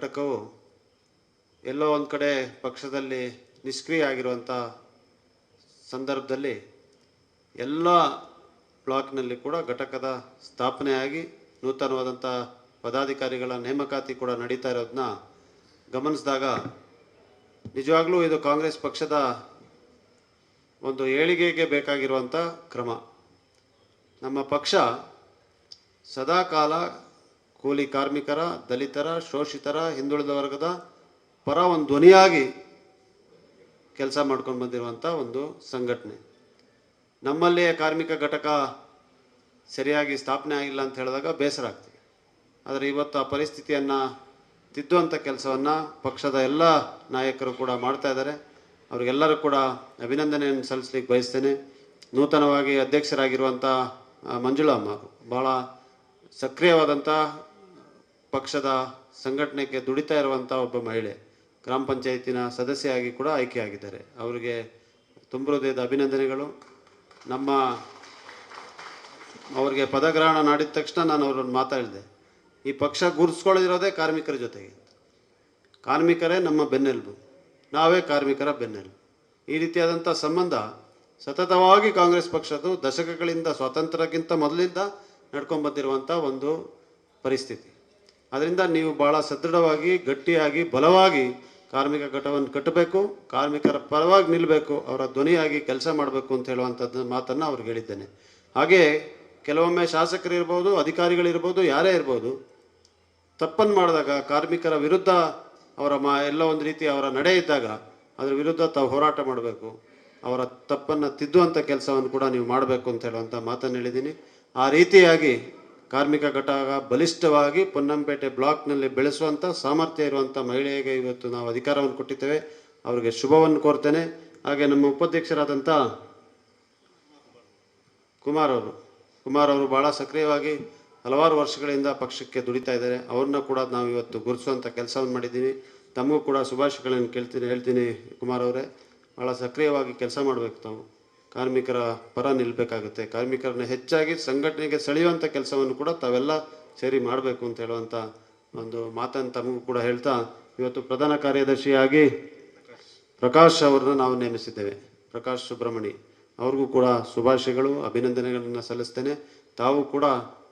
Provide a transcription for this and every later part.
ಘಟಕವು ಎಲ್ಲೋ ಒಂದು ಕಡೆ ಪಕ್ಷದಲ್ಲಿ ನಿಷ್ಕ್ರಿಯ ಆಗಿರುವಂಥ ಸಂದರ್ಭದಲ್ಲಿ ಎಲ್ಲ ಬ್ಲಾಕ್ನಲ್ಲಿ ಕೂಡ ಘಟಕದ ಸ್ಥಾಪನೆಯಾಗಿ ನೂತನವಾದಂಥ ಪದಾಧಿಕಾರಿಗಳ ನೇಮಕಾತಿ ಕೂಡ ನಡೀತಾ ಇರೋದನ್ನ ಗಮನಿಸಿದಾಗ ನಿಜವಾಗ್ಲೂ ಇದು ಕಾಂಗ್ರೆಸ್ ಪಕ್ಷದ ಒಂದು ಏಳಿಗೆಗೆ ಬೇಕಾಗಿರುವಂಥ ಕ್ರಮ. ನಮ್ಮ ಪಕ್ಷ ಸದಾಕಾಲ ಕೂಲಿ ಕಾರ್ಮಿಕರ, ದಲಿತರ, ಶೋಷಿತರ, ಹಿಂದುಳಿದ ವರ್ಗದ ಪರ ಒಂದು ಧ್ವನಿಯಾಗಿ ಕೆಲಸ ಮಾಡ್ಕೊಂಡು ಬಂದಿರುವಂಥ ಒಂದು ಸಂಘಟನೆ. ನಮ್ಮಲ್ಲಿಯೇ ಕಾರ್ಮಿಕ ಘಟಕ ಸರಿಯಾಗಿ ಸ್ಥಾಪನೆ ಆಗಿಲ್ಲ ಅಂತ ಹೇಳಿದಾಗ ಬೇಸರ ಆಗ್ತದೆ. ಆದರೆ ಇವತ್ತು ಆ ಪರಿಸ್ಥಿತಿಯನ್ನು ತಿದ್ದುವಂಥ ಕೆಲಸವನ್ನು ಪಕ್ಷದ ಎಲ್ಲ ನಾಯಕರು ಕೂಡ ಮಾಡ್ತಾ ಇದ್ದಾರೆ. ಅವರಿಗೆಲ್ಲರೂ ಕೂಡ ಅಭಿನಂದನೆಯನ್ನು ಸಲ್ಲಿಸ್ಲಿಕ್ಕೆ ಬಯಸ್ತೇನೆ. ನೂತನವಾಗಿ ಅಧ್ಯಕ್ಷರಾಗಿರುವಂಥ ಮಂಜುಳಮ್ಮ ಭಾಳ ಸಕ್ರಿಯವಾದಂಥ ಪಕ್ಷದ ಸಂಘಟನೆಗೆ ದುಡಿತಾ ಇರುವಂಥ ಒಬ್ಬ ಮಹಿಳೆ ಗ್ರಾಮ ಪಂಚಾಯತಿನ ಸದಸ್ಯೆಯಾಗಿ ಕೂಡ ಆಯ್ಕೆಯಾಗಿದ್ದಾರೆ. ಅವರಿಗೆ ತುಂಬ ಹೃದಯದ ಅಭಿನಂದನೆಗಳು. ನಮ್ಮ ಅವರಿಗೆ ಪದಗ್ರಹಣ ಮಾಡಿದ ತಕ್ಷಣ ನಾನು ಅವ್ರನ್ನ ಮಾತಾಡಿದೆ. ಈ ಪಕ್ಷ ಗುರುಸ್ಕೊಳ್ಳೋದಿರೋದೇ ಕಾರ್ಮಿಕರ ಜೊತೆಗೆ. ಕಾರ್ಮಿಕರೇ ನಮ್ಮ ಬೆನ್ನೆಲುಬು. ನಾವೇ ಕಾರ್ಮಿಕರ ಬೆನ್ನೆಲುಬು. ಈ ರೀತಿಯಾದಂಥ ಸಂಬಂಧ ಸತತವಾಗಿ ಕಾಂಗ್ರೆಸ್ ಪಕ್ಷದ್ದು ದಶಕಗಳಿಂದ ಸ್ವಾತಂತ್ರ್ಯಕ್ಕಿಂತ ಮೊದಲಿಂದ ನಡ್ಕೊಂಡು ಬಂದಿರುವಂಥ ಒಂದು ಪರಿಸ್ಥಿತಿ. ಅದರಿಂದ ನೀವು ಭಾಳ ಸದೃಢವಾಗಿ, ಗಟ್ಟಿಯಾಗಿ, ಬಲವಾಗಿ ಕಾರ್ಮಿಕ ಘಟವನ್ನು ಕಟ್ಟಬೇಕು. ಕಾರ್ಮಿಕರ ಪರವಾಗಿ ನಿಲ್ಲಬೇಕು ಅವರ ಧ್ವನಿಯಾಗಿ ಕೆಲಸ ಮಾಡಬೇಕು ಅಂತ ಹೇಳುವಂಥದ್ದು ಮಾತನ್ನು ಅವ್ರಿಗೆ ಹೇಳಿದ್ದೇನೆ. ಹಾಗೇ ಕೆಲವೊಮ್ಮೆ ಶಾಸಕರಿರ್ಬೋದು ಅಧಿಕಾರಿಗಳಿರ್ಬೋದು ಯಾರೇ ಇರ್ಬೋದು, ತಪ್ಪನ್ನು ಮಾಡಿದಾಗ ಕಾರ್ಮಿಕರ ವಿರುದ್ಧ ಅವರ ಮಾ, ಎಲ್ಲ ಒಂದು ರೀತಿ ಅವರ ನಡೆ ಇದ್ದಾಗ ಅದರ ವಿರುದ್ಧ ತಾವು ಹೋರಾಟ ಮಾಡಬೇಕು. ಅವರ ತಪ್ಪನ್ನು ತಿದ್ದುವಂಥ ಕೆಲಸವನ್ನು ಕೂಡ ನೀವು ಮಾಡಬೇಕು ಅಂತ ಹೇಳುವಂಥ ಮಾತನ್ನು ಹೇಳಿದ್ದೀನಿ. ಆ ರೀತಿಯಾಗಿ ಕಾರ್ಮಿಕ ಘಟಕ ಬಲಿಷ್ಠವಾಗಿ ಪೊನ್ನಂಪೇಟೆ ಬ್ಲಾಕ್ನಲ್ಲಿ ಬೆಳೆಸುವಂಥ ಸಾಮರ್ಥ್ಯ ಇರುವಂಥ ಮಹಿಳೆಗೆ ಇವತ್ತು ನಾವು ಅಧಿಕಾರವನ್ನು ಕೊಟ್ಟಿದ್ದೇವೆ. ಅವರಿಗೆ ಶುಭವನ್ನು ಕೋರ್ತೇನೆ. ಹಾಗೆ ನಮ್ಮ ಉಪಾಧ್ಯಕ್ಷರಾದಂಥ ಕುಮಾರ್ ಅವರು ಕುಮಾರ್ ಅವರು ಭಾಳ ಸಕ್ರಿಯವಾಗಿ ಹಲವಾರು ವರ್ಷಗಳಿಂದ ಪಕ್ಷಕ್ಕೆ ದುಡಿತಾ ಇದ್ದಾರೆ. ಅವ್ರನ್ನ ಕೂಡ ನಾವು ಇವತ್ತು ಗುರುತಿಸುವಂಥ ಕೆಲಸವನ್ನು ಮಾಡಿದ್ದೀನಿ ತಮಗೂ ಕೂಡ ಶುಭಾಶಯಗಳನ್ನು ಕೇಳ್ತೀನಿ, ಹೇಳ್ತೀನಿ ಕುಮಾರ್ ಅವರೇ. ಭಾಳ ಸಕ್ರಿಯವಾಗಿ ಕೆಲಸ ಮಾಡಬೇಕು ತಾವು. ಕಾರ್ಮಿಕರ ಪರ ನಿಲ್ಲಬೇಕಾಗುತ್ತೆ ಕಾರ್ಮಿಕರನ್ನ ಹೆಚ್ಚಾಗಿ ಸಂಘಟನೆಗೆ ಸೆಳೆಯುವಂಥ ಕೆಲಸವನ್ನು ಕೂಡ ತಾವೆಲ್ಲ ಸೇರಿ ಮಾಡಬೇಕು ಅಂತ ಹೇಳುವಂಥ ಒಂದು ಮಾತನ್ನು ತಮಗೂ ಕೂಡ ಹೇಳ್ತಾ, ಇವತ್ತು ಪ್ರಧಾನ ಕಾರ್ಯದರ್ಶಿಯಾಗಿ ಪ್ರಕಾಶ್ ಅವರನ್ನು ನಾವು ನೇಮಿಸಿದ್ದೇವೆ. ಪ್ರಕಾಶ್ ಸುಬ್ರಹ್ಮಣಿ, ಅವ್ರಿಗೂ ಕೂಡ ಶುಭಾಶಯಗಳು, ಅಭಿನಂದನೆಗಳನ್ನು ಸಲ್ಲಿಸ್ತೇನೆ. ತಾವು ಕೂಡ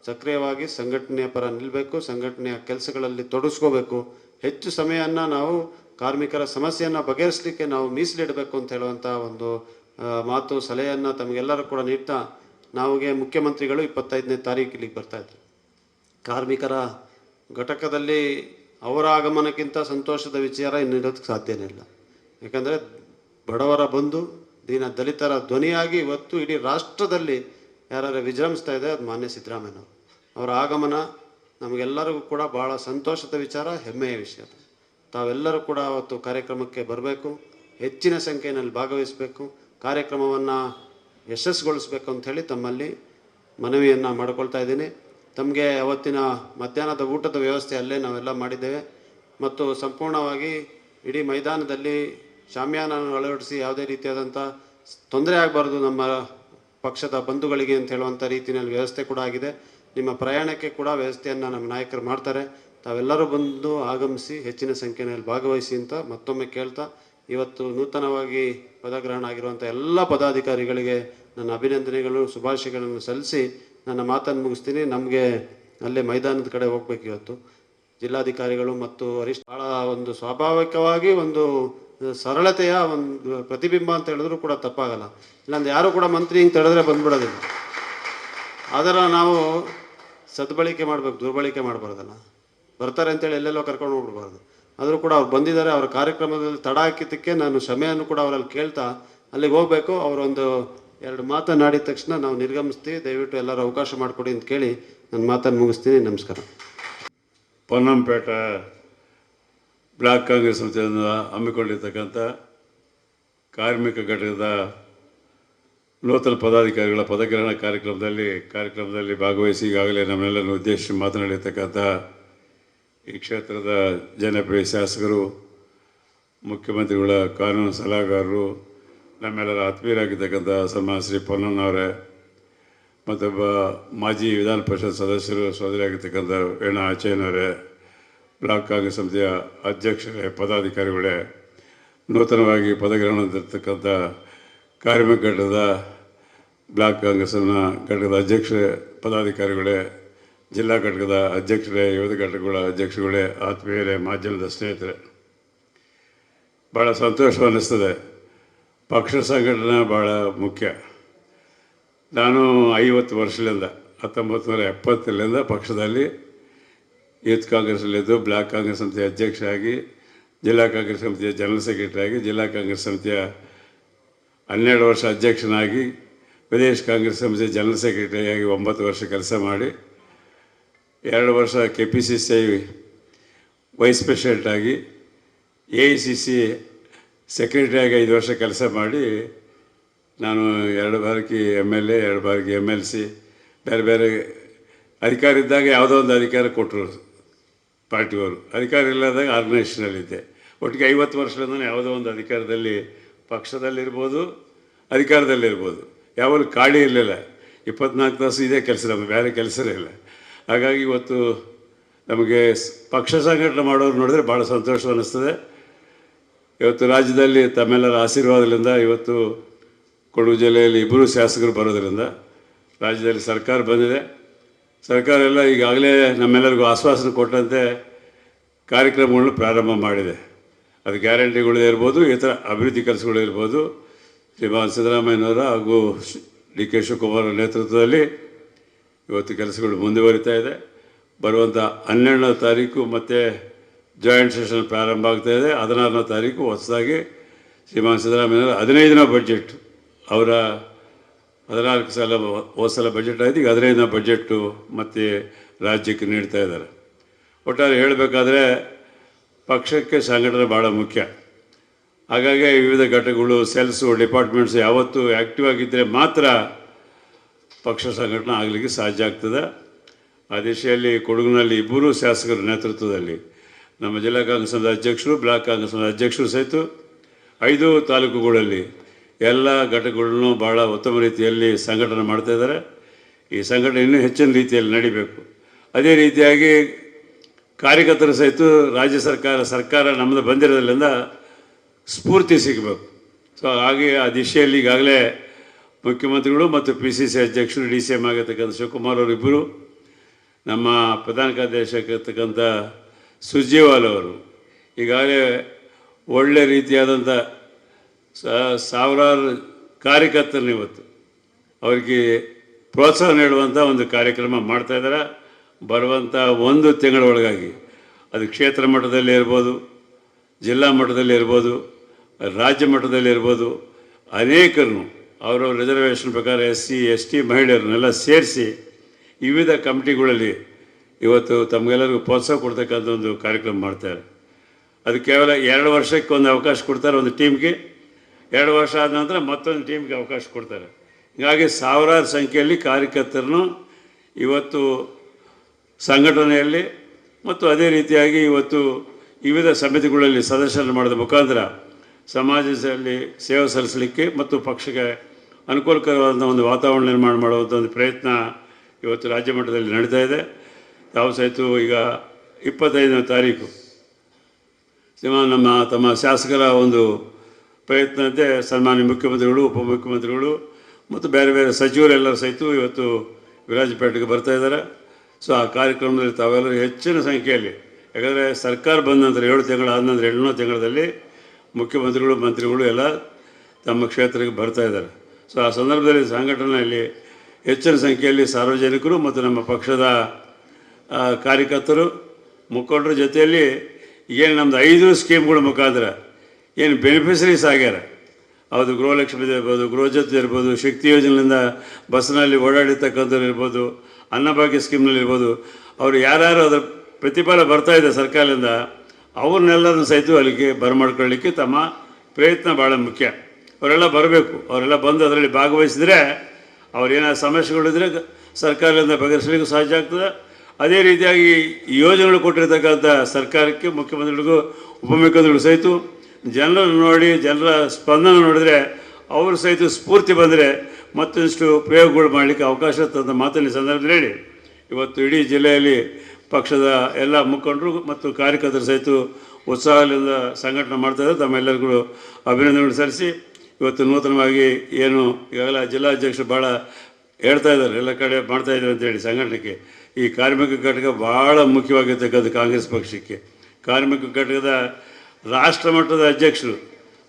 ಸಕ್ರಿಯವಾಗಿ ಸಂಘಟನೆಯ ಪರ ನಿಲ್ಲಬೇಕು ಸಂಘಟನೆಯ ಕೆಲಸಗಳಲ್ಲಿ ತೊಡಗಿಸ್ಕೋಬೇಕು ಹೆಚ್ಚು ಸಮಯವನ್ನು ನಾವು ಕಾರ್ಮಿಕರ ಸಮಸ್ಯೆಯನ್ನು ಬಗೆಹರಿಸಲಿಕ್ಕೆ ನಾವು ಮೀಸಲಿಡಬೇಕು ಅಂತ ಹೇಳುವಂಥ ಒಂದು ಮಾತು, ಸಲಹೆಯನ್ನು ತಮಗೆಲ್ಲರೂ ಕೂಡ ನೀಡ್ತಾ ನಾವುಗೆ ಮುಖ್ಯಮಂತ್ರಿಗಳು ಇಪ್ಪತ್ತೈದನೇ ತಾರೀಕು ಇಲ್ಲಿಗೆ ಬರ್ತಾ ಇದ್ರು. ಕಾರ್ಮಿಕರ ಘಟಕದಲ್ಲಿ ಅವರ ಆಗಮನಕ್ಕಿಂತ ಸಂತೋಷದ ವಿಚಾರ ಇನ್ನಿರೋದಕ್ಕೆ ಸಾಧ್ಯನೇ ಇಲ್ಲ. ಯಾಕಂದರೆ ಬಡವರ ಬಂಧು, ದೀನ ದಲಿತರ ಧ್ವನಿಯಾಗಿ ಇವತ್ತು ಇಡೀ ರಾಷ್ಟ್ರದಲ್ಲಿ ಯಾರು ವಿಜೃಂಭಿಸ್ತಾ ಇದೆ ಅದು ಮಾನ್ಯ ಸಿದ್ದರಾಮಯ್ಯನವರು. ಅವರ ಆಗಮನ ನಮಗೆಲ್ಲರಿಗೂ ಕೂಡ ಭಾಳ ಸಂತೋಷದ ವಿಚಾರ, ಹೆಮ್ಮೆಯ ವಿಷಯ. ತಾವೆಲ್ಲರೂ ಕೂಡ ಅವತ್ತು ಕಾರ್ಯಕ್ರಮಕ್ಕೆ ಬರಬೇಕು, ಹೆಚ್ಚಿನ ಸಂಖ್ಯೆಯಲ್ಲಿ ಭಾಗವಹಿಸಬೇಕು. ಕಾರ್ಯಕ್ರಮವನ್ನು ಯಶಸ್ಸುಗೊಳಿಸಬೇಕು ಅಂಥೇಳಿ ತಮ್ಮಲ್ಲಿ ಮನವಿಯನ್ನು ಮಾಡಿಕೊಳ್ತಾ ಇದ್ದೀನಿ. ತಮಗೆ ಅವತ್ತಿನ ಮಧ್ಯಾಹ್ನದ ಊಟದ ವ್ಯವಸ್ಥೆ ಅಲ್ಲೇ ನಾವೆಲ್ಲ ಮಾಡಿದ್ದೇವೆ. ಮತ್ತು ಸಂಪೂರ್ಣವಾಗಿ ಇಡೀ ಮೈದಾನದಲ್ಲಿ ಶಾಮ್ಯಾನ ಅಳವಡಿಸಿ ಯಾವುದೇ ರೀತಿಯಾದಂಥ ತೊಂದರೆ ಆಗಬಾರ್ದು ನಮ್ಮ ಪಕ್ಷದ ಬಂಧುಗಳಿಗೆ ಅಂತ ಹೇಳುವಂಥ ರೀತಿಯಲ್ಲಿ ವ್ಯವಸ್ಥೆ ಕೂಡ ಆಗಿದೆ. ನಿಮ್ಮ ಪ್ರಯಾಣಕ್ಕೆ ಕೂಡ ವ್ಯವಸ್ಥೆಯನ್ನು ನಮ್ಮ ನಾಯಕರು ಮಾಡ್ತಾರೆ. ತಾವೆಲ್ಲರೂ ಬಂದು ಆಗಮಿಸಿ ಹೆಚ್ಚಿನ ಸಂಖ್ಯೆಯಲ್ಲಿ ಭಾಗವಹಿಸಿ ಅಂತ ಮತ್ತೊಮ್ಮೆ ಕೇಳ್ತಾ ಇವತ್ತು ನೂತನವಾಗಿ ಪದಗ್ರಹಣ ಆಗಿರುವಂಥ ಎಲ್ಲ ಪದಾಧಿಕಾರಿಗಳಿಗೆ ನನ್ನ ಅಭಿನಂದನೆಗಳು, ಶುಭಾಶಯಗಳನ್ನು ಸಲ್ಲಿಸಿ ನನ್ನ ಮಾತನ್ನು ಮುಗಿಸ್ತೀನಿ. ನಮಗೆ ಅಲ್ಲೇ ಮೈದಾನದ ಕಡೆ ಹೋಗ್ಬೇಕು ಇವತ್ತು. ಜಿಲ್ಲಾಧಿಕಾರಿಗಳು ಮತ್ತು ವರಿಷ್ಠ ಭಾಳ ಒಂದು ಸ್ವಾಭಾವಿಕವಾಗಿ ಒಂದು ಸರಳತೆಯ ಒಂದು ಪ್ರತಿಬಿಂಬ ಅಂತ ಹೇಳಿದ್ರು ಕೂಡ ತಪ್ಪಾಗಲ್ಲ. ಇಲ್ಲಾಂದ್ರೆ ಯಾರು ಕೂಡ ಮಂತ್ರಿ ಹಿಂಗೆ ತಡೆದ್ರೆ ಬಂದ್ಬಿಡೋದಿಲ್ಲ. ಅದರ ನಾವು ಸದ್ಬಳಕೆ ಮಾಡಬೇಕು, ದುರ್ಬಳಕೆ ಮಾಡಬಾರ್ದಲ್ಲ. ಬರ್ತಾರೆ ಅಂತೇಳಿ ಎಲ್ಲೆಲ್ಲೋ ಕರ್ಕೊಂಡು ಹೋಗ್ಬಿಡ್ಬಾರ್ದು. ಆದರೂ ಕೂಡ ಅವ್ರು ಬಂದಿದ್ದಾರೆ, ಅವರ ಕಾರ್ಯಕ್ರಮದಲ್ಲಿ ತಡ ಹಾಕಿದ್ದಕ್ಕೆ ನಾನು ಕ್ಷಮೆಯನ್ನು ಕೂಡ ಅವರಲ್ಲಿ ಕೇಳ್ತಾ ಅಲ್ಲಿಗೆ ಹೋಗಬೇಕು. ಅವರೊಂದು ಎರಡು ಮಾತನಾಡಿದ ತಕ್ಷಣ ನಾವು ನಿರ್ಗಮಿಸ್ತೀವಿ. ದಯವಿಟ್ಟು ಎಲ್ಲರೂ ಅವಕಾಶ ಮಾಡಿಕೊಡಿ ಅಂತ ಕೇಳಿ ನನ್ನ ಮಾತನ್ನು ಮುಗಿಸ್ತೀನಿ. ನಮಸ್ಕಾರ. ಪೊನ್ನಂಪೇಟ ಬ್ಲಾಕ್ ಕಾಂಗ್ರೆಸ್ ವತಿಯಿಂದ ಹಮ್ಮಿಕೊಂಡಿರ್ತಕ್ಕಂಥ ಕಾರ್ಮಿಕ ಘಟಕದ ನೂತನ ಪದಾಧಿಕಾರಿಗಳ ಪದಗ್ರಹಣ ಕಾರ್ಯಕ್ರಮದಲ್ಲಿ ಕಾರ್ಯಕ್ರಮದಲ್ಲಿ ಭಾಗವಹಿಸಿ ಈಗಾಗಲೇ ನಮ್ಮನ್ನೆಲ್ಲರನ್ನು ಉದ್ದೇಶಿಸಿ ಮಾತನಾಡಿರ್ತಕ್ಕಂಥ ಈ ಕ್ಷೇತ್ರದ ಜನಪ್ರಿಯ ಶಾಸಕರು, ಮುಖ್ಯಮಂತ್ರಿಗಳ ಕಾನೂನು ಸಲಹೆಗಾರರು, ನಮ್ಮೆಲ್ಲರ ಆತ್ಮೀಯರಾಗಿರ್ತಕ್ಕಂಥ ಸನ್ಮಾನ ಶ್ರೀ ಪೊನ್ನಣ್ಣವರೇ ಮತ್ತೊಬ್ಬ ಮಾಜಿ ವಿಧಾನ ಪರಿಷತ್ ಸದಸ್ಯರು ಸೋದರಿಯಾಗಿರ್ತಕ್ಕಂಥ ವೇಣಾ ಆಚಯ್ಯನವರೇ ಬ್ಲಾಕ್ ಕಾಂಗ್ರೆಸ್ ಸಮಿತಿಯ ಅಧ್ಯಕ್ಷರೇ, ಪದಾಧಿಕಾರಿಗಳೇ, ನೂತನವಾಗಿ ಪದಗ್ರಹಣ ಹೊಂದಿರತಕ್ಕಂಥ ಕಾರ್ಮಿಕ ಘಟಕದ ಬ್ಲಾಕ್ ಕಾಂಗ್ರೆಸ್ನ ಘಟಕದ ಅಧ್ಯಕ್ಷರೇ, ಪದಾಧಿಕಾರಿಗಳೇ ಜಿಲ್ಲಾ ಘಟಕದ ಅಧ್ಯಕ್ಷರೇ, ಯುವತ ಘಟಕಗಳ ಅಧ್ಯಕ್ಷಗಳೇ ಆತ್ಮೀಯರೇ, ಮಾಧ್ಯಮದ ಸ್ನೇಹಿತರೆ. ಭಾಳ ಸಂತೋಷ ಅನ್ನಿಸ್ತದೆ ಪಕ್ಷ ಸಂಘಟನೆ ಭಾಳ ಮುಖ್ಯ. ನಾನು ಐವತ್ತು ವರ್ಷದಿಂದ ಹತ್ತೊಂಬತ್ತು ನೂರ ಎಪ್ಪತ್ತರಿಂದ ಪಕ್ಷದಲ್ಲಿ ಯೂತ್ ಕಾಂಗ್ರೆಸ್ಸಲ್ಲಿದ್ದು ಬ್ಲಾಕ್ ಕಾಂಗ್ರೆಸ್ ಸಮಿತಿಯ ಅಧ್ಯಕ್ಷ ಆಗಿ ಜಿಲ್ಲಾ ಕಾಂಗ್ರೆಸ್ ಸಮಿತಿಯ ಜನರಲ್ ಸೆಕ್ರೆಟರಿ ಆಗಿ ಜಿಲ್ಲಾ ಕಾಂಗ್ರೆಸ್ ಸಮಿತಿಯ ಹನ್ನೆರಡು ವರ್ಷ ಅಧ್ಯಕ್ಷನಾಗಿ, ವಿದೇಶ ಕಾಂಗ್ರೆಸ್ ಸಮಿತಿಯ ಜನರಲ್ ಸೆಕ್ರೆಟರಿಯಾಗಿ ಒಂಬತ್ತು ವರ್ಷ ಕೆಲಸ ಮಾಡಿ ಎರಡು ವರ್ಷ K P C C I vice president ಆಗಿ ಎ ಐ ಸಿ ಸಿ ಸೆಕ್ರೆಟರಿಯಾಗಿ ಐದು ವರ್ಷ ಕೆಲಸ ಮಾಡಿ ನಾನು ಎರಡು ಬಾರಿಗೆ ಎಂ ಎಲ್ ಎ ಎರಡು ಬಾರಿಗೆ ಎಂ ಎಲ್ ಸಿ ಬೇರೆ ಬೇರೆ ಅಧಿಕಾರ ಇದ್ದಾಗ ಯಾವುದೋ ಒಂದು ಅಧಿಕಾರ ಕೊಟ್ಟರು ಪಾರ್ಟಿಯವರು. ಅಧಿಕಾರ ಇಲ್ಲದಾಗ ಆರ್ಗನೈಸೇಷನಲ್ಲಿದ್ದೆ ಒಟ್ಟಿಗೆ ಐವತ್ತು ವರ್ಷದಿಂದ ಯಾವುದೋ ಒಂದು ಅಧಿಕಾರದಲ್ಲಿ ಪಕ್ಷದಲ್ಲಿರ್ಬೋದು, ಅಧಿಕಾರದಲ್ಲಿರ್ಬೋದು. ಯಾವಾಗಲೂ ಖಾಲಿ ಇರಲಿಲ್ಲ. ಇಪ್ಪತ್ನಾಲ್ಕು ತಾಸು ಇದೇ ಕೆಲಸ ಬೇರೆ ಕೆಲಸನೇ ಇಲ್ಲ. ಹಾಗಾಗಿ ಇವತ್ತು ನಮಗೆ ಪಕ್ಷ ಸಂಘಟನೆ ಮಾಡೋರು ನೋಡಿದ್ರೆ ಭಾಳ ಸಂತೋಷ ಅನ್ನಿಸ್ತದೆ. ಇವತ್ತು ರಾಜ್ಯದಲ್ಲಿ ತಮ್ಮೆಲ್ಲರ ಆಶೀರ್ವಾದದಿಂದ ಇವತ್ತು ಕೊಡಗು ಜಿಲ್ಲೆಯಲ್ಲಿ ಇಬ್ಬರು ಶಾಸಕರು ಬರೋದರಿಂದ ರಾಜ್ಯದಲ್ಲಿ ಸರ್ಕಾರ ಬಂದಿದೆ. ಸರ್ಕಾರ ಎಲ್ಲ ಈಗಾಗಲೇ ನಮ್ಮೆಲ್ಲರಿಗೂ ಆಶ್ವಾಸನೆ ಕೊಟ್ಟಂತೆ ಕಾರ್ಯಕ್ರಮಗಳನ್ನು ಪ್ರಾರಂಭ ಮಾಡಿದೆ. ಅದು ಗ್ಯಾರಂಟಿಗಳೇ ಇರ್ಬೋದು, ಇತರ ಅಭಿವೃದ್ಧಿ ಕೆಲಸಗಳು ಇರ್ಬೋದು. ಶ್ರೀಮಾನ್ ಸಿದ್ದರಾಮಯ್ಯನವರ ಹಾಗೂ ಡಿ ಕೆ ಶಿವಕುಮಾರ್ ನೇತೃತ್ವದಲ್ಲಿ ಇವತ್ತು ಕೆಲಸಗಳು ಮುಂದುವರಿತಾ ಇದೆ. ಬರುವಂಥ ಹನ್ನೆರಡನೇ ತಾರೀಕು ಮತ್ತು ಜಾಯಿಂಟ್ ಸೆಷನ್ ಪ್ರಾರಂಭ ಆಗ್ತಾ ಇದೆ. ಹದಿನಾರನೇ ತಾರೀಕು ಹೊಸದಾಗಿ ಶ್ರೀಮಾನ್ ಸಿದ್ದರಾಮಯ್ಯವರ ಹದಿನೈದನೇ ಬಜೆಟ್ ಅವರ ಹದಿನಾಲ್ಕು ಸಲ ಹೋದ ಸಲ ಬಜೆಟ್ ಆಯಿತು. ಈಗ ಹದಿನೈದನೇ ಬಜೆಟ್ಟು ಮತ್ತು ರಾಜ್ಯಕ್ಕೆ ನೀಡ್ತಾ ಇದ್ದಾರೆ. ಒಟ್ಟಾರೆ ಹೇಳಬೇಕಾದ್ರೆ ಪಕ್ಷಕ್ಕೆ ಸಂಘಟನೆ ಭಾಳ ಮುಖ್ಯ. ಹಾಗಾಗಿ ವಿವಿಧ ಘಟಕಗಳು ಸೆಲ್ಸು ಡಿಪಾರ್ಟ್ಮೆಂಟ್ಸ್ ಯಾವತ್ತೂ ಆ್ಯಕ್ಟಿವ್ ಆಗಿದ್ದರೆ ಮಾತ್ರ ಪಕ್ಷ ಸಂಘಟನೆ ಆಗಲಿಕ್ಕೆ ಸಾಧ್ಯ ಆಗ್ತದೆ. ಆ ದಿಶೆಯಲ್ಲಿ ಕೊಡಗಿನಲ್ಲಿ ಇಬ್ಬರೂ ಶಾಸಕರ ನೇತೃತ್ವದಲ್ಲಿ. ನಮ್ಮ ಜಿಲ್ಲಾ ಕಾಂಗ್ರೆಸ್ ಸಂಘದ ಅಧ್ಯಕ್ಷರು, ಬ್ಲಾಕ್ ಕಾಂಗ್ರೆಸ್ ಸಂಘದ ಅಧ್ಯಕ್ಷರು ಸಹಿತ ಐದು ತಾಲೂಕುಗಳಲ್ಲಿ ಎಲ್ಲ ಘಟಕಗಳನ್ನು ಭಾಳ ಉತ್ತಮ ರೀತಿಯಲ್ಲಿ ಸಂಘಟನೆ ಮಾಡ್ತಾ ಇದ್ದಾರೆ. ಈ ಸಂಘಟನೆ ಇನ್ನೂ ಹೆಚ್ಚಿನ ರೀತಿಯಲ್ಲಿ ನಡಿಬೇಕು. ಅದೇ ರೀತಿಯಾಗಿ ಕಾರ್ಯಕರ್ತರು ಸಹಿತ ರಾಜ್ಯ ಸರ್ಕಾರ ಸರ್ಕಾರ ನಮ್ಮದು ಬಂದಿರೋದ್ರಿಂದ ಸ್ಫೂರ್ತಿ ಸಿಗಬೇಕು. ಸೊ ಹಾಗೆ ಆ ದಿಶೆಯಲ್ಲಿ ಈಗಾಗಲೇ ಮುಖ್ಯಮಂತ್ರಿಗಳು ಮತ್ತು ಪಿ ಸಿ ಸಿ ಅಧ್ಯಕ್ಷರು ಡಿ ಸಿ ಎಂ ಆಗಿರ್ತಕ್ಕಂಥ ಶಿವಕುಮಾರ್ ಅವರಿಬ್ಬರು, ನಮ್ಮ ಪ್ರಧಾನ ಕಾರ್ಯದರ್ಶಿಯಾಗಿರ್ತಕ್ಕಂಥ ಸುರ್ಜೇವಾಲ್ ಅವರು, ಈಗಾಗಲೇ ಒಳ್ಳೆ ರೀತಿಯಾದಂಥ ಸಾವಿರಾರು ಕಾರ್ಯಕರ್ತರು ಇವತ್ತು ಅವರಿಗೆ ಪ್ರೋತ್ಸಾಹ ನೀಡುವಂಥ ಒಂದು ಕಾರ್ಯಕ್ರಮ ಮಾಡ್ತಾ ಇದ್ದಾರೆ. ಬರುವಂಥ ಒಂದು ತಿಂಗಳ ಒಳಗಾಗಿ ಅದು ಕ್ಷೇತ್ರ ಮಟ್ಟದಲ್ಲಿ ಇರ್ಬೋದು, ಜಿಲ್ಲಾ ಮಟ್ಟದಲ್ಲಿ ಇರ್ಬೋದು, ರಾಜ್ಯ ಮಟ್ಟದಲ್ಲಿ ಇರ್ಬೋದು, ಅನೇಕರನ್ನು ಅವರವ್ರ ರಿಸರ್ವೇಷನ್ ಪ್ರಕಾರ ಎಸ್ ಸಿ, ಎಸ್ ಟಿ ಮಹಿಳೆಯರನ್ನೆಲ್ಲ ಸೇರಿಸಿ ವಿವಿಧ ಕಮಿಟಿಗಳಲ್ಲಿ ಇವತ್ತು ತಮಗೆಲ್ಲರಿಗೂ ಪ್ರೋತ್ಸಾಹ ಕೊಡ್ತಕ್ಕಂಥ ಒಂದು ಕಾರ್ಯಕ್ರಮ ಮಾಡ್ತಾರೆ. ಅದು ಕೇವಲ ಎರಡು ವರ್ಷಕ್ಕೆ ಒಂದು ಅವಕಾಶ ಕೊಡ್ತಾರೆ ಒಂದು ಟೀಮ್ಗೆ. ಎರಡು ವರ್ಷ ಆದ ನಂತರ ಮತ್ತೊಂದು ಟೀಮ್ಗೆ ಅವಕಾಶ ಕೊಡ್ತಾರೆ. ಹೀಗಾಗಿ ಸಾವಿರಾರು ಸಂಖ್ಯೆಯಲ್ಲಿ ಕಾರ್ಯಕರ್ತರನ್ನು ಇವತ್ತು ಸಂಘಟನೆಯಲ್ಲಿ ಮತ್ತು ಅದೇ ರೀತಿಯಾಗಿ ಇವತ್ತು ವಿವಿಧ ಸಮಿತಿಗಳಲ್ಲಿ ಸದಸ್ಯರನ್ನು ಮಾಡಿದ ಮುಖಾಂತರ ಸಮಾಜದಲ್ಲಿ ಸೇವೆ ಸಲ್ಲಿಸಲಿಕ್ಕೆ ಮತ್ತು ಪಕ್ಷಕ್ಕೆ ಅನುಕೂಲಕರವಾದಂಥ ಒಂದು ವಾತಾವರಣ ನಿರ್ಮಾಣ ಮಾಡುವಂಥ ಒಂದು ಪ್ರಯತ್ನ ಇವತ್ತು ರಾಜ್ಯ ಮಟ್ಟದಲ್ಲಿ ನಡೀತಾ ಇದೆ. ತಾವು ಸಹಿತ ಈಗ ಇಪ್ಪತ್ತೈದನೇ ತಾರೀಕು. ನಮ್ಮ ತಮ್ಮ ಶಾಸಕರ ಒಂದು ಪ್ರಯತ್ನದಂತೆ ಸನ್ಮಾನ್ಯ ಮುಖ್ಯಮಂತ್ರಿಗಳು, ಉಪಮುಖ್ಯಮಂತ್ರಿಗಳು ಮತ್ತು ಬೇರೆ ಬೇರೆ ಸಚಿವರೆಲ್ಲರೂ ಸಹಿತ ಇವತ್ತು ವಿರಾಜಪೇಟೆಗೆ ಬರ್ತಾ ಇದ್ದಾರೆ. ಸೊ, ಆ ಕಾರ್ಯಕ್ರಮದಲ್ಲಿ ತಾವೆಲ್ಲರೂ ಹೆಚ್ಚಿನ ಸಂಖ್ಯೆಯಲ್ಲಿ, ಯಾಕಂದರೆ ಸರ್ಕಾರ ಬಂದ ನಂತರ ಏಳು ತಿಂಗಳು ಆದ ನಂತರ ಏಳನೇ ತಿಂಗಳಲ್ಲಿ ಮುಖ್ಯಮಂತ್ರಿಗಳು, ಮಂತ್ರಿಗಳು ಎಲ್ಲ ತಮ್ಮ ಕ್ಷೇತ್ರಕ್ಕೆ ಬರ್ತಾ ಇದ್ದಾರೆ. ಸೊ ಆ ಸಂದರ್ಭದಲ್ಲಿ ಸಂಘಟನೆಯಲ್ಲಿ ಹೆಚ್ಚಿನ ಸಂಖ್ಯೆಯಲ್ಲಿ ಸಾರ್ವಜನಿಕರು ಮತ್ತು ನಮ್ಮ ಪಕ್ಷದ ಕಾರ್ಯಕರ್ತರು, ಮುಖಂಡರ ಜೊತೆಯಲ್ಲಿ ಏನು ನಮ್ಮದು ಐದು ಸ್ಕೀಮ್ಗಳ ಮುಖಾಂತರ ಏನು ಬೆನಿಫಿಷರೀಸ್ ಆಗ್ಯಾರ. ಅದು ಗೃಹಲಕ್ಷ್ಮಿ ಇರ್ಬೋದು ಗೃಹಜ್ಯೋತಿ ಇರ್ಬೋದು, ಶಕ್ತಿ ಯೋಜನೆಯಿಂದ ಬಸ್ನಲ್ಲಿ ಓಡಾಡಿರ್ತಕ್ಕಂಥವ್ರು ಇರ್ಬೋದು, ಅನ್ನಭಾಗ್ಯ ಸ್ಕೀಮ್ನಲ್ಲಿ ಇರ್ಬೋದು, ಅವರು ಯಾರ್ಯಾರು ಅದರ ಪ್ರತಿಫಲ ಬರ್ತಾ ಇದೆ ಸರ್ಕಾರದಿಂದ, ಅವ್ರನ್ನೆಲ್ಲರನ್ನು ಸಹಿತ ಅಲ್ಲಿಗೆ ಬರಮಾಡ್ಕೊಳ್ಳಿಕ್ಕೆ ತಮ್ಮ ಪ್ರಯತ್ನ ಭಾಳ ಮುಖ್ಯ. ಅವರೆಲ್ಲ ಬರಬೇಕು. ಅವರೆಲ್ಲ ಬಂದು ಅದರಲ್ಲಿ ಭಾಗವಹಿಸಿದರೆ ಅವರೇನೋ ಸಮಸ್ಯೆಗಳಿದ್ರೆ ಸರ್ಕಾರದಿಂದ ಬಗೆಹರಿಸಲಿಕ್ಕೂ ಸಾಧ್ಯ ಆಗ್ತದೆ. ಅದೇ ರೀತಿಯಾಗಿ ಯೋಜನೆಗಳು ಕೊಟ್ಟಿರ್ತಕ್ಕಂಥ ಸರ್ಕಾರಕ್ಕೆ, ಮುಖ್ಯಮಂತ್ರಿಗಳಿಗೂ, ಉಪಮುಖ್ಯಮಂತ್ರಿಗಳು ಸಹಿತ ಜನರನ್ನು ನೋಡಿ, ಜನರ ಸ್ಪಂದನ ನೋಡಿದರೆ ಅವರು ಸಹಿತ ಸ್ಫೂರ್ತಿ ಬಂದರೆ ಮತ್ತೊಂದಿಷ್ಟು ಪ್ರಯೋಗಗಳು ಮಾಡಲಿಕ್ಕೆ ಅವಕಾಶ ತಂದ ಮಾತನ್ನು ಸಂದರ್ಭದಲ್ಲಿ ಹೇಳಿ. ಇವತ್ತು ಇಡೀ ಜಿಲ್ಲೆಯಲ್ಲಿ ಪಕ್ಷದ ಎಲ್ಲ ಮುಖಂಡರು ಮತ್ತು ಕಾರ್ಯಕರ್ತರು ಸಹಿತ ಉತ್ಸಾಹದಿಂದ ಸಂಘಟನೆ ಮಾಡ್ತಾಯಿದ್ದಾರೆ ತಮ್ಮೆಲ್ಲರಿಗೂ ಅಭಿನಂದನೆಗಳು ಸಲ್ಲಿಸಿ. ಇವತ್ತು ನೂತನವಾಗಿ ಏನು ಈಗಾಗಲೇ ಜಿಲ್ಲಾಧ್ಯಕ್ಷರು ಭಾಳ ಹೇಳ್ತಾ ಇದ್ದಾರೆ, ಎಲ್ಲ ಕಡೆ ಮಾಡ್ತಾ ಇದ್ದಾರೆ ಅಂತೇಳಿ ಸಂಘಟನೆಗೆ. ಈ ಕಾರ್ಮಿಕ ಘಟಕ ಭಾಳ ಮುಖ್ಯವಾಗಿರ್ತಕ್ಕಂಥ ಕಾಂಗ್ರೆಸ್ ಪಕ್ಷಕ್ಕೆ. ಕಾರ್ಮಿಕ ಘಟಕದ ರಾಷ್ಟ್ರ ಮಟ್ಟದ ಅಧ್ಯಕ್ಷರು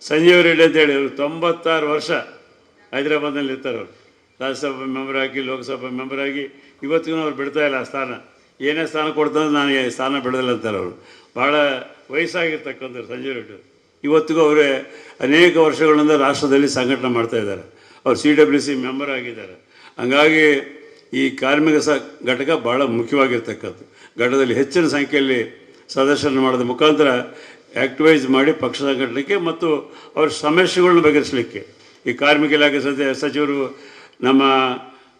ಸಂಜೀವ್ ರೆಡ್ಡಿ ಅಂತೇಳಿ ಅವರು ತೊಂಬತ್ತಾರು ವರ್ಷ ಹೈದರಾಬಾದ್ನಲ್ಲಿ ಇರ್ತಾರೆ ಅವರು. ರಾಜ್ಯಸಭಾ ಮೆಂಬರ್ ಆಗಿ, ಲೋಕಸಭಾ ಮೆಂಬರ್ ಆಗಿ ಇವತ್ತಿಗೂ ಅವ್ರು ಬಿಡ್ತಾ ಇಲ್ಲ ಆ ಸ್ಥಾನ. ಏನೇ ಸ್ಥಾನ ಕೊಡ್ತಂದ್ರೆ ನಾನು ಸ್ಥಾನ ಬಿಡೋದಿಲ್ಲ ಅಂತಾರೆ ಅವರು. ಭಾಳ ವಯಸ್ಸಾಗಿರ್ತಕ್ಕಂಥವ್ರು ಸಂಜೀವ್ ರೆಡ್ಡಿ. ಇವತ್ತಿಗೂ ಅವರೇ ಅನೇಕ ವರ್ಷಗಳಿಂದ ರಾಷ್ಟ್ರದಲ್ಲಿ ಸಂಘಟನೆ ಮಾಡ್ತಾ ಇದ್ದಾರೆ. ಅವ್ರು ಸಿ ಡಬ್ಲ್ಯೂ ಸಿ ಮೆಂಬರ್ ಆಗಿದ್ದಾರೆ. ಹಂಗಾಗಿ ಈ ಕಾರ್ಮಿಕ ಸ, ಘಟಕ ಭಾಳ ಮುಖ್ಯವಾಗಿರ್ತಕ್ಕಂಥದ್ದು. ಘಟಕದಲ್ಲಿ ಹೆಚ್ಚಿನ ಸಂಖ್ಯೆಯಲ್ಲಿ ಸದಸ್ಯರನ್ನು ಮಾಡೋದ್ರ ಮುಖಾಂತರ ಆ್ಯಕ್ಟಿವೈಸ್ ಮಾಡಿ ಪಕ್ಷ ಸಂಘಟನೆಗೆ ಮತ್ತು ಅವ್ರ ಸಮಸ್ಯೆಗಳನ್ನ ಬಗೆಹರಿಸಲಿಕ್ಕೆ. ಈ ಕಾರ್ಮಿಕ ಇಲಾಖೆ ಸದ್ಯ ಸಚಿವರು ನಮ್ಮ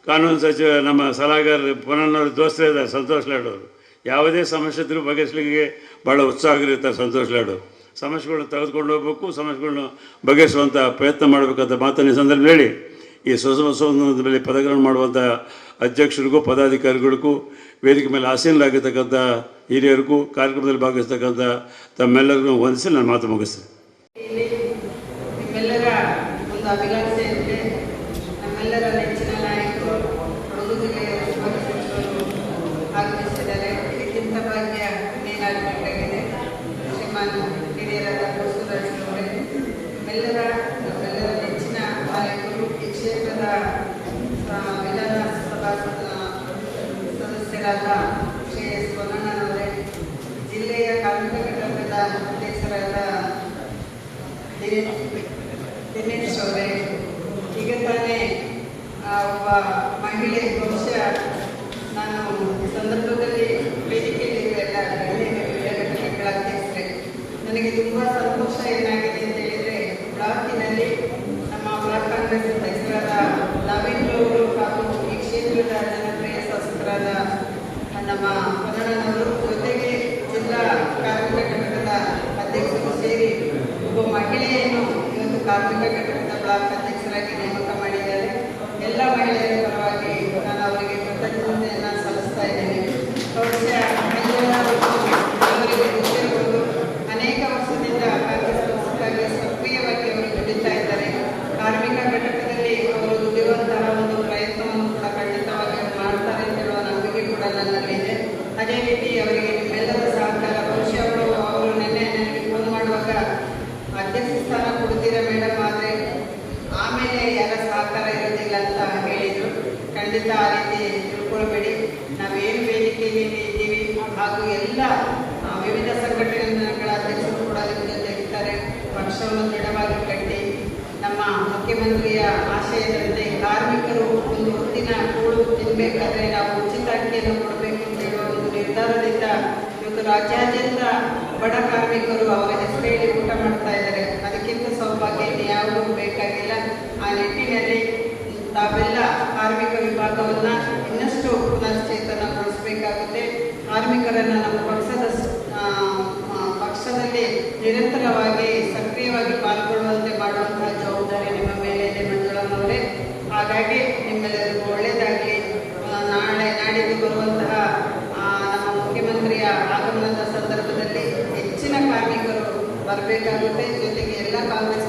ಕಾನೂನು ಸಚಿವ, ನಮ್ಮ ಸಲಹಾಗಾರ ಪುನರ್ನವರು ದೋಸ್ತರೇ ಇದ್ದಾರೆ, ಸಂತೋಷ್ ಲಾಡೋರು ಯಾವುದೇ ಸಮಸ್ಯೆ ಇದ್ರೂ ಬಗೆಹರಿಸಲಿಕ್ಕೆ ಭಾಳ ಉತ್ಸಾಹ ಇರ್ತಾರೆ ಸಂತೋಷ್ ಲಾಡು ಸಮಸ್ಯೆಗಳನ್ನ ತೆಗೆದುಕೊಂಡು ಹೋಗ್ಬೇಕು, ಸಮಸ್ಯೆಗಳನ್ನ ಬಗೆಹರಿಸುವಂಥ ಪ್ರಯತ್ನ ಮಾಡಬೇಕಂತ ಮಾತನ್ನು ಸಂದರ್ಭ ಹೇಳಿ. ಈ ಸ್ವಸಂಸದ ಮೇಲೆ ಪದಗ್ರಹಣ ಮಾಡುವಂಥ ಅಧ್ಯಕ್ಷರಿಗೂ, ಪದಾಧಿಕಾರಿಗಳಿಗೂ, ವೇದಿಕೆ ಮೇಲೆ ಆಸೀನರಾಗಿರ್ತಕ್ಕಂಥ ಹಿರಿಯರಿಗೂ, ಕಾರ್ಯಕ್ರಮದಲ್ಲಿ ಭಾಗವಹಿಸ್ತಕ್ಕಂಥ ತಮ್ಮೆಲ್ಲರಿಗೂ ವಂದಿಸಿ ನಾನು ಮಾತು ಮುಗಿಸ್ತೇನೆ ಇಲ್ಲಿ ನಿಮ್ಮೆಲ್ಲರ ಒಂದು ಅಭಿಲಾಷೆ ಇದೆ ನಮ್ಮೆಲ್ಲರ ನೆಚ್ಚಿನ ನಾಯಕರು ಕೊಡಗು ಜಿಲ್ಲೆಯ ಉಸ್ತುವಾರಿ ಸಚಿವರು ಆಗಮಿಸಿದ್ದಾರೆ ಇದಕ್ಕಿಂತ ಭಾಗ್ಯ ಇನ್ನೇನಾಗಬೇಕಾಗಿದೆ ಶ್ರೀಮಾನ್ ಹಿರಿಯರಾದ ಬಸವರಾಜ್ ಅವರೇ ನಿಮ್ಮೆಲ್ಲರ ನಮ್ಮೆಲ್ಲರ ನೆಚ್ಚಿನ ನಾಯಕರು ಈ ಕ್ಷೇತ್ರದ ಆ, ವಿಧಾನಸಭಾ ಸದ- ಸದಸ್ಯರಾದ ಶ್ರೀ ಎಸ್ ಪೊನ್ನಣ್ಣನವರೇ ಜಿಲ್ಲೆಯ ಕಾರ್ಮಿಕ ಘಟಕದ ಅಧ್ಯಕ್ಷರಾದ ದಿನೇಶ್ ದಿನೇಶ್ ಅವರೇ ಈಗ ತಾನೇ ಆ, ಒಬ್ಬ ಮಹಿಳೆ ಬಹುಶಃ ನಾನು ಈ ಸಂದರ್ಭದಲ್ಲಿ ವೇದಿಕೆಯಲ್ಲಿ ಎಲ್ಲ ಗಣ್ಯರು, ಎಲ್ಲ ಘಟಕಗಳ ಅಧ್ಯಕ್ಷರೇ ನನಗೆ ತುಂಬಾ ಸಂತೋಷ ಏನಾಗಿದೆ ಅಂತ ಹೇಳಿದರೆ ಬ್ಲಾಕಿನಲ್ಲಿ ನಮ್ಮ ಬ್ಲಾಕ್ ಕಾಂಗ್ರೆಸ್ ಅಧ್ಯಕ್ಷರಾದ ಅವರು ಹಾಗೂ ಈ ಕ್ಷೇತ್ರದ ಜನಪ್ರಿಯ ಶಾಸಕರಾದ ನಮ್ಮ ಕನ್ನಡನವರು ಜೊತೆಗೆ ಜಿಲ್ಲಾ ಕಾರ್ಮಿಕ ಘಟಕದ ಅಧ್ಯಕ್ಷರು ಸೇರಿ ಒಬ್ಬ ಮಹಿಳೆಯನ್ನು ಇವತ್ತು ಕಾರ್ಮಿಕ ಘಟಕದ ಬ್ಲಾಕ್ ಅಧ್ಯಕ್ಷರಾಗಿ ನೇಮಕ ಮಾಡಿದ್ದಾರೆ. ಎಲ್ಲ ಮಹಿಳೆಯರ ಪರವಾಗಿ ನಾನು ಅವರಿಗೆ ಕೃತಜ್ಞತೆಯನ್ನು ಸಲ್ಲಿಸ್ತಾ ಇದ್ದೇನೆ ಬಹುಶಃ ಮಂಜುಳಾ ಅವರಿಗೆ ಗೊತ್ತಿರಬಹುದು ಅನೇಕ ವರ್ಷದಿಂದ ಕಾಂಗ್ರೆಸ್ ಪಕ್ಷಕ್ಕಾಗಿ ಸಕ್ರಿಯವಾಗಿ ಅವರು ದುಡಿತಾ ಇದ್ದಾರೆ ಕಾರ್ಮಿಕ ಘಟಕದಲ್ಲಿ ಅವರು ದುಡಿಯುವಂತಹ ಒಂದು ಪ್ರಯತ್ನವನ್ನು ಕೂಡ ಖಂಡಿತವಾಗಿ ಅವರು ಮಾಡ್ತಾರೆ ಅಂತ ಹೇಳುವ ನಂಬಿಕೆ ಕೂಡ ನನ್ನಲ್ಲಿದೆ ಅದೇ ರೀತಿ ಅವರಿಗೆ ನಿಮ್ಮೆಲ್ಲರ ಸಹಕಾರ ಬಹುಶಃ ಅವರು ಅವರು ನಿನ್ನೆ ನನಗೆ ಫೋನ್ ಮಾಡುವಾಗ ಅಧ್ಯಕ್ಷ ಸ್ಥಾನ ಕೊಡ್ತೀರಾ ಮೇಡಮ್ ಆದರೆ ಆಮೇಲೆ ಯಾರ ಸಹಕಾರ ಇರೋದಿಲ್ಲ ಅಂತ ಹೇಳಿದರು ಖಂಡಿತ ಆ ರೀತಿ ತಿಳ್ಕೊಳ್ಬೇಡಿ. ನಾವೇನು ವೇದಿಕೆಯಲ್ಲಿ ಇದ್ದೀವಿ ಹಾಗೂ ಎಲ್ಲ ವಿವಿಧ ಸಂಘಟನೆಗಳ ಅಧ್ಯಕ್ಷರು ಕೂಡ ನಿಮಗೆ ತೆಗಿತಾರೆ ಪಕ್ಷವನ್ನು ದೃಢವಾಗಿ ಕಟ್ಟಿ ನಮ್ಮ ಮುಖ್ಯಮಂತ್ರಿಯ ಆಶಯದಂತೆ ಕಾರ್ಮಿಕರು ಒಂದು ಹೊತ್ತಿನ ಕೂಳು ತಿನ್ನಬೇಕಾದ್ರೆ ನಾವು ಉಚಿತ ಅಕ್ಕಿಯನ್ನು ಕೊಡಬೇಕು ಅಂತ ಹೇಳುವ ಒಂದು ನಿರ್ಧಾರದಿಂದ ಇವತ್ತು ರಾಜ್ಯಾದ್ಯಂತ ಬಡ ಕಾರ್ಮಿಕರು ಅವರ ಹೆಸರು ಹೇಳಿ ಊಟ ಮಾಡ್ತಾ ಇದ್ದಾರೆ. ಅದಕ್ಕಿಂತ ಸೌಭಾಗ್ಯ ಯಾವುದು ಬೇಕಾಗಿಲ್ಲ. ಆ ತಾವೆಲ್ಲ ಕಾರ್ಮಿಕ ವಿಭಾಗವನ್ನ ಇನ್ನಷ್ಟು ಪುನಶ್ಚೇತನಗೊಳಿಸಬೇಕಾಗುತ್ತೆ. ಕಾರ್ಮಿಕರನ್ನ ನಮ್ಮ ಪಕ್ಷದ ಪಕ್ಷದಲ್ಲಿ ನಿರಂತರವಾಗಿ ಸಕ್ರಿಯವಾಗಿ ಪಾಲ್ಗೊಳ್ಳುವಂತೆ ಮಾಡುವಂತಹ ಜವಾಬ್ದಾರಿ ನಿಮ್ಮ ಮೇಲೆ ಇದೆ ಮಂಜುಳಮ್ಮವರೇ ಹಾಗಾಗಿ ನಿಮ್ಮೆಲ್ಲರಿಗೂ ಒಳ್ಳೆಯದಾಗಲಿ. ನಾಳೆ ನಾಡಿದ್ದು ಬರುವಂತಹ ನಮ್ಮ ಮುಖ್ಯಮಂತ್ರಿಯ ಆಗಮನದ ಸಂದರ್ಭದಲ್ಲಿ ಹೆಚ್ಚಿನ ಕಾರ್ಮಿಕರು ಬರಬೇಕಾಗುತ್ತೆ. ಜೊತೆಗೆ ಎಲ್ಲ ಕಾಂಗ್ರೆಸ್